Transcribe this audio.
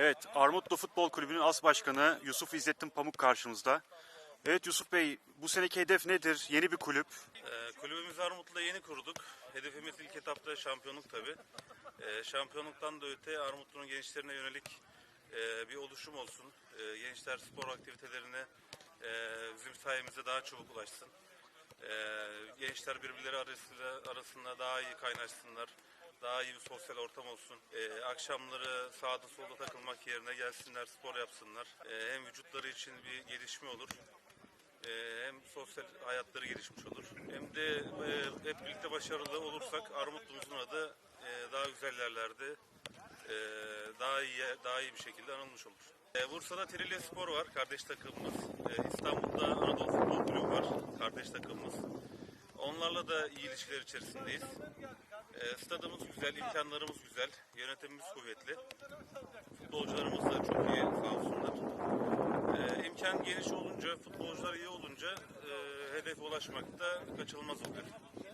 Evet, Armutlu Futbol Kulübü'nün as başkanı Yusuf İzzettin Pamuk karşımızda. Evet Yusuf Bey, bu seneki hedef nedir? Yeni bir kulüp. Ee, kulübümüzü Armutlu'da yeni kurduk. Hedefimiz ilk etapta şampiyonluk tabi. şampiyonluktan da öte Armutlu'nun gençlerine yönelik e, bir oluşum olsun. Ee, gençler spor aktivitelerine e, bizim sayemizde daha çabuk ulaşsın. Ee, gençler birbirleri arasında, arasında daha iyi kaynaşsınlar. Daha iyi bir sosyal ortam olsun. Ee, akşamları sağda solda takılmak yerine gelsinler, spor yapsınlar. Ee, hem vücutları için bir gelişme olur. Ee, hem sosyal hayatları gelişmiş olur. Hem de e, hep birlikte başarılı olursak Armutlu'muzun adı e, daha güzel yerlerde e, daha iyi daha iyi bir şekilde anılmış olur. E, Bursa'da Trilye Spor var, kardeş takımımız. E, İstanbul'da Anadolu Futbol Kulübü var, kardeş takımımız. Onlarla da iyi ilişkiler içerisindeyiz. E, stadımız güzel, imkanlarımız güzel, yönetimimiz kuvvetli. Futbolcularımız da çok iyi sağ olsunlar. Ee, imkan geniş olunca, futbolcular iyi olunca e, hedefe ulaşmak da kaçınılmaz oluyor.